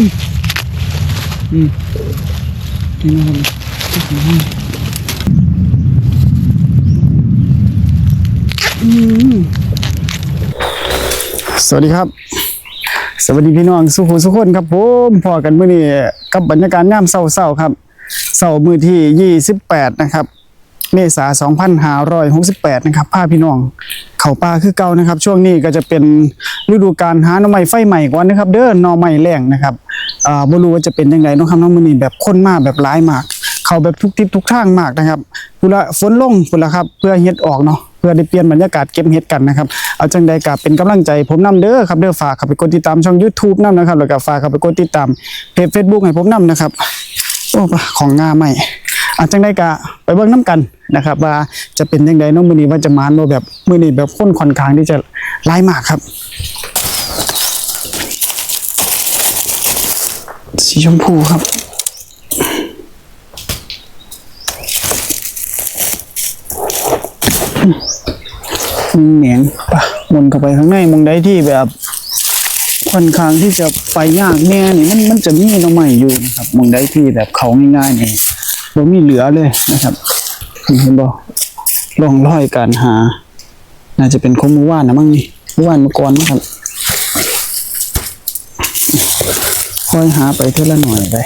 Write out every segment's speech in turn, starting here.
อืมอืมนี่นะครับสวัสดีครับ สวัสดีพี่น้องสุขุสุขคนครับผมพอกันเมื้อนี้กับบรรยากาศยามเช้าๆครับเช้ามือที่ 28 นะครับ เมษา2568 นะครับพาพี่น้อง เขาป่าคือเก่านะครับ ช่วงนี้ก็จะเป็นฤดูการหาหน่อไม้ไฟใหม่ก่อนนะครับ เด้อหน่อไม้แรงนะครับ อ่าบ่รู้ว่าจะเป็นยังไงเนาะครับเน้องมือนี้แบบคนมากแบบหลายมาก เขาแบบทุกทิศทุกทางมากนะครับพุ่นละฝนลงพุ่นละครับ เพื่อเฮ็ดออกเนาะเพื่อได้เปลี่ยนบรรยากาศเก็บเฮ็ดกันนะครับ เอาจังใดก็เป็นกำลังใจผมนํเด้อครับเด้อฝากเข้าไปกดติดตามช่อง YouTube นํนะครับแล้วก็ฝากเข้าไปกดติดตามเพจ Facebook ให้ผมนํนะครับโอ้ของงาใหม่อาจังได้กะไปเบิ่งน้ำกันนะครับ ว่าจะเป็นยังไงน้องมือนี้ว่าจะมานบ่แบบมือนี้แบบค้นค่อนข้างที่จะร้ายมากครับ สีชมพูครับอืมเหนียงปะมุนเข้าไปข้างในมองได้ที่แบบค่อนข้างที่จะไปยากแน่นี่มันมันจะมีน้องใหม่อยู่นะครับมองได้ที่แบบเขาง่ายๆนี่บ่มีเหลือเลยนะครับเห็นบ่ร่องรอยการหา น่าจะเป็นของมื่อวานนะมั้งนี่มื่อวานมื่อก่อนนะครับ ค่อยหาไปเท่าละหน่อยไป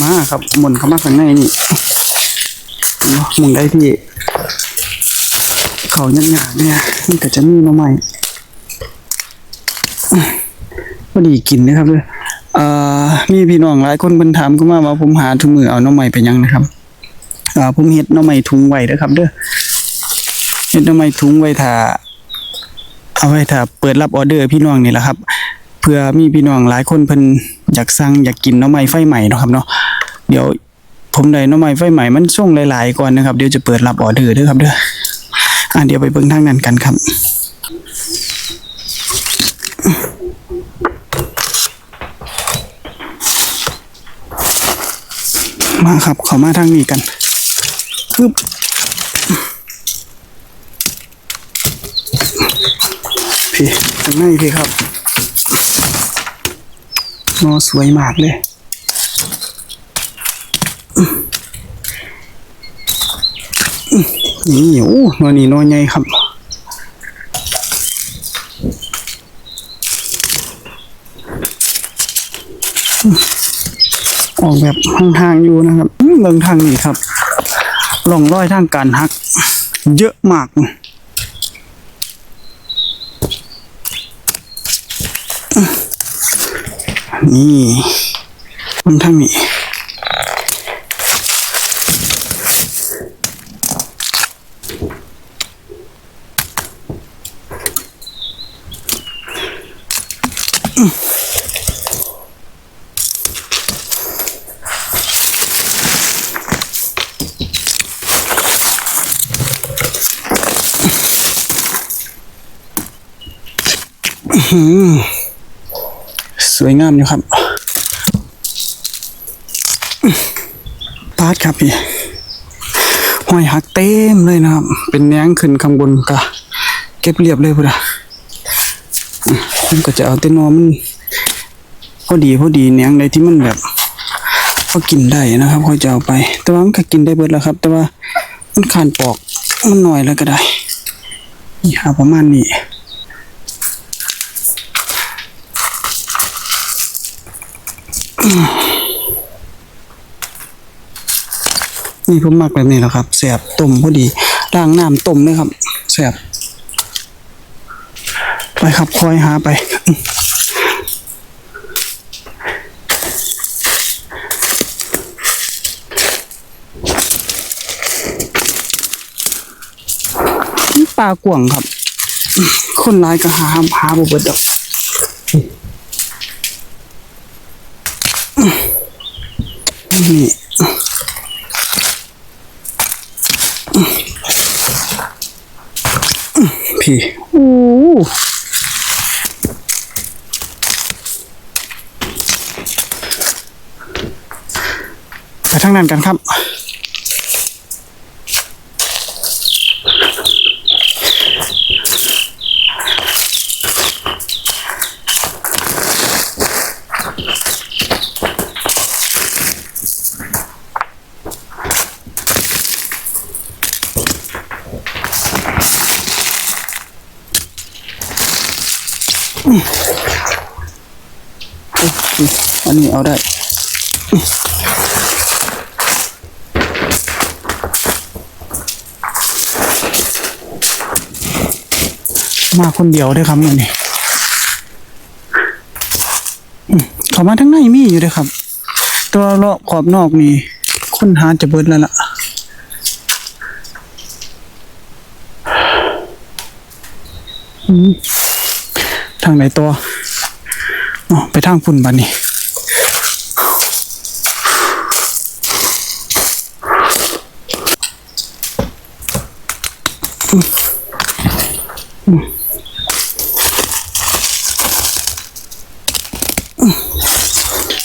มาครับหมุนเข้ามาข้างในนี่มึงได้ที่ เขายันหยาเนี่ยมันก็จะมีมาใหม่พอดีกินนะครับเลยเอ่อมีพี่น้องหลายคนเพิ่นถามเข้ามาว่าผมหาถุงมือเอาน้องใหม่ไปยังนะครับอ่าผมเฮ็ดน้องใหม่ถุงไว้เด้อครับ เด้อ ดหน้องใหม่ถุงไว้ถ้าเอาไว้ถ้าเปิดรับออเดอร์พี่น้องนี่แหละครับ เพื่อมีพี่น้องหลายคนเพิ่นอยากสั่งอยากกินน้องใหม่ไฟใหม่เนาะครับเนาะเดี๋ยวผมได้น้องใหม่ไฟใหม่มันส่งหลายๆก่อนนะครับเดี๋ยวจะเปิดรับออเดอร์เด้อครับเด้ออะเดี๋ยวไปเบิ่งทางนั้นกันครับมาครับ เขามาทางนี้กันปึ๊บ พี่ทางในพี่ครับโอ้สวยมากเลยนี่โอ้นวนี่นวใหญ่ครับออกแบบห่างๆอยู่นะครับอืมเบิ่งทางนี้ครับร่องร้อยทางการหัก เยอะมาก นี่เบิ่งทางนี้ สวยงามอยู่ครับปาดครับพี่ห้อยหักเต็มเลยนะครับ เป็นแหนงขึ้นข้างบนก็เก็บเรียบเลยพุ่นอะผมก็จะเอาแต่นอมันพอดีพอดีแหนงใดที่มันแบบพอกินได้นะครับค่อยจะเอาไป แต่ว่ามันก็กินได้เบิดแล้วครับ แต่ว่ามันขานปอกมันหน่อยแล้วก็ได้นี่ครับประมาณนี้ นี่ผมมักแบบนี้แหละครับแสบต้มพอดีล้างน้ำต้มเลยครับแสบไปครับคอยหาไปปลากวางครับ คนร้ายก็หาหาบ่เบิดดอกนี่ พี่โอ้ไปทางนั้นกันครับ อันนี้เอาได้มาคนเดียวได้ครับเนี่ยนี่อืมเขามาทั้งในมีอยู่เลยครับ ตัวเลาะขอบนอกนี่คนหาจะเบิดแล้วล่ะอืม ทางไหนตัวอ๋อไปทางพุ่นบันนี่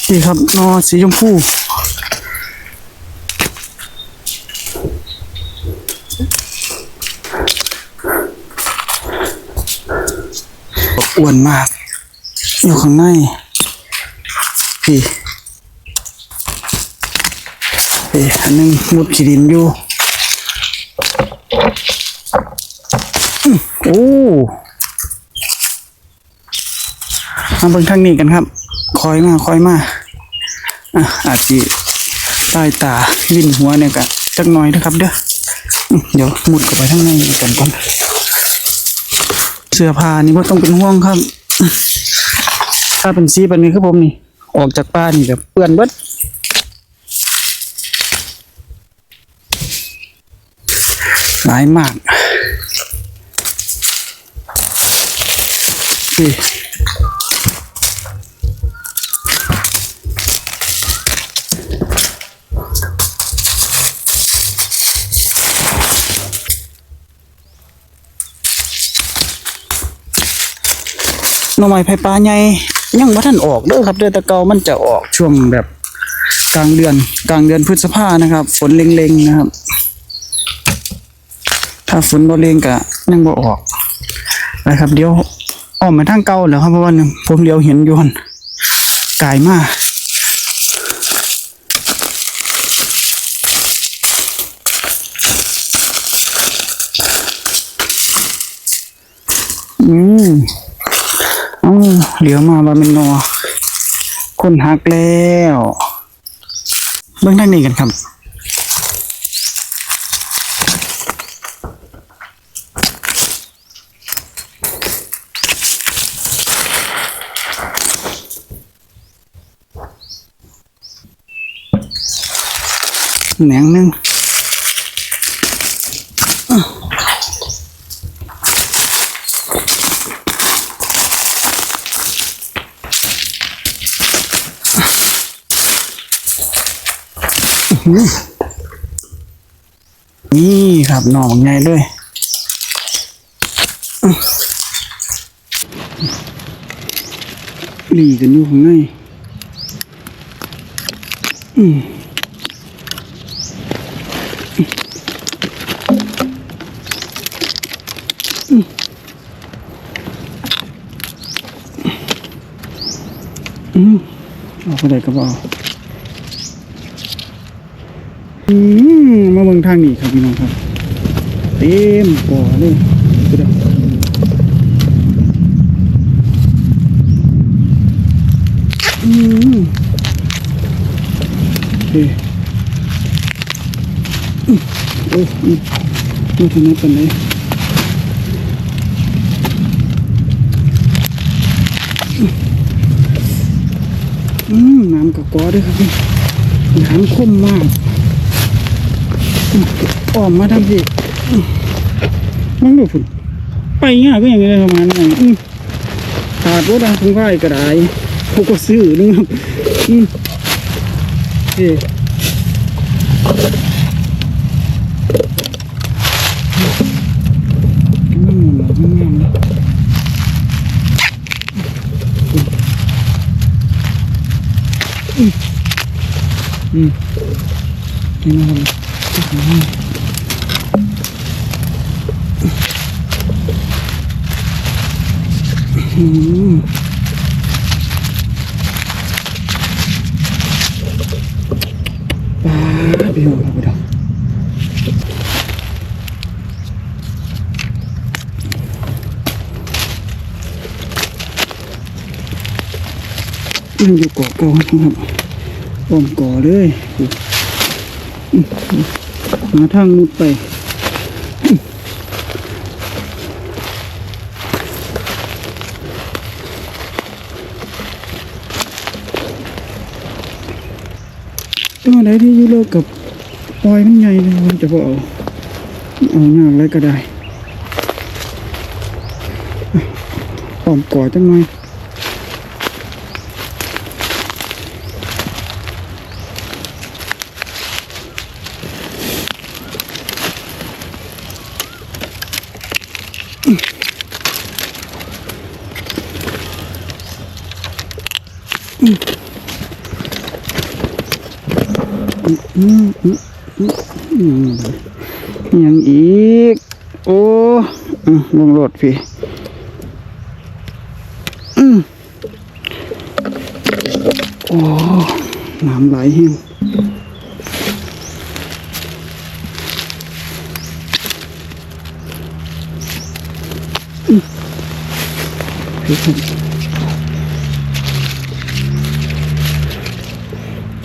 นี่ครับนอสีชมพู อ้วนมาก อยู่ข้างในพี่พี่อันหนึงมุดขีดินอยู่โอ้มาเบิ่งทางนี้กันครับ คอยมาคอยมาอะอาจสิใต้ตาลิ้นหัวเนี่ยกันจักหน่อยนะครับเด้ออื้อเดี๋ยวมุดเข้าไปทางในกันก่อน เสื้อผ้านี่บ่ต้องเป็นห่วงครับ ถ้าเป็นสีแบบนี้คือผมนี่ออกจากป้านี่แบบเปื้อนเบิดหลายมากนี่ หน่อไม้ไผ่ปลาใหญ่ยังบ่ทันออกเด้อครับเดือนตะเกามันจะออกช่วงแบบกลางเดือนกลางเดือนพฤษภานะครับ ฝนเล็งๆนะครับ ถ้าฝนบ่เล็งก็ยังบ่ออกนะครับเดี๋ยวออกมาทางเก่าแล้วครับเพราะว่าผมเดียวเห็นยู่หั่นกายมากอืม อ้เหลียวมาว่าเป็นนอคนหักแล้ว เบื้องทางนี้กันครับแหนงหนึง นี่ครับหน่อใหญ่เลยหลีกันอยู่ข้างในอืมอืมเอาไปไหนก็บอก มาเบิ่งทางนี้ครับพี่น้องครับ เต็มบ่อเลยดูดิอืมเฮ้อืมโอ้ยอืมนี่ทำไมเป็นไรอืม น้ำกระกอด้วยครับพี่น้ำข้มมาก อืมอ้อมมาทำสิมมันดูฝุ่นไปง่ายก็อย่างเงี้ประมาณนั้นอืมขาดรถอะถุงผ้ากกระไดเขาก็ซื้อนึงครับอืมเอืมงามเลยอืมนี่นะครับอืม ปลาพี่น้องครับพี่น้องยังอยู่เกาะเก่านะครับอ้อมก่อเลยอืม หาทางมุดไปตัวไหนที่ยุ่เลิกกับปล่อยมันใหญ่เลยมันจะพอเอาเอางานอะไรก็ได้อะอ้อมก่อจังหน่อย อืมอืมอืมอืม ยังอีก โอ้อลงรถพี่อืมโอ้ น้ำไหลแห้ง พี่ครับ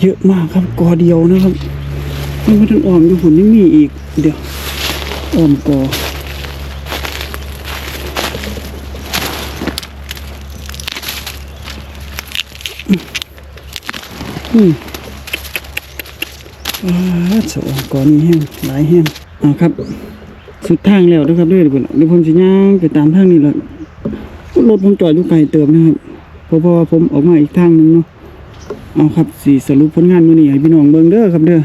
เยอะมากครับกอเดียวนะครับยังไม่ทันอ่อมอยู่ผลยังมีอีก เดี๋ยวอ่อมกออืมอ่าสอ่อมกอนี่แห้งหลายแห้งอ่าครับ สุดทางแล้วนะครับด้วยเดี๋ยวผมเดี๋ยวผมจะย่างไปตามทางนี้แหละ รถผมจอดอยู่ไกลเติมนะครับเพราะว่าผมออกมาอีกทางนึงเนาะเอาครับสีสรุปผลงานมื้อนี้ให้พี่น้องเบิ่งเด้อครับเด้อ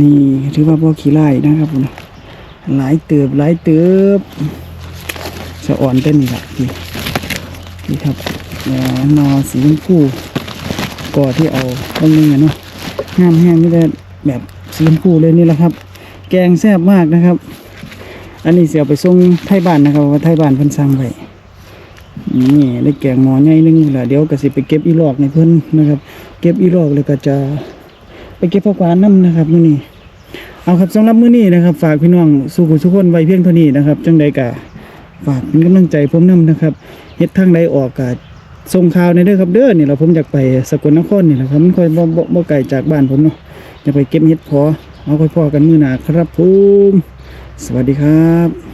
นี่ถือว่าบ่อขี้ไล่นะครับผมหลายเติบหลายเติบสะอ่อนเต้นนี่ล่ะนี่นี่ครับเอ่อนอสีชมพูก่อที่เอาต้นนึงอะเนาะงามแห้งนี่ได้แบบสีชมพูเลยนี่แหละครับ แกงแซ่บมากนะครับ อันนี้เสียไปส่งไทยบ้านนะครับว่าไทยบ้านพิ่นสั่งไว้ นี่ได้แกงหมอใหญ่หนึงนี่แหละเดี๋ยวก็สิไปเก็บอีหลอกในเพิ่อนนะครับ เก็บอีหลอกแล้วก็จะไปเก็บผักหวานน้ำนะครับมื้อนี้เอาครับสำหรับมื้อนี้นะครับ ฝากพี่น้องสู่ผู้ทุกคนไว้เพียงเท่านี้นะครับจังใดก็ฝากเป็นกำลังใจผมนํนะครับเฮ็ดทางใดออกก็ส่งข่าวในเด้อครับเด้อนี่เราผมอยากไปสกลนครนี่แหละครับมันค่อยบ่บ่บ่ไกลจากบ้านผมเนาะอยากไปเก็บเฮ็ดพอเอาค่อยพอกันมื้อหน้าครับผมสวัสดีครับ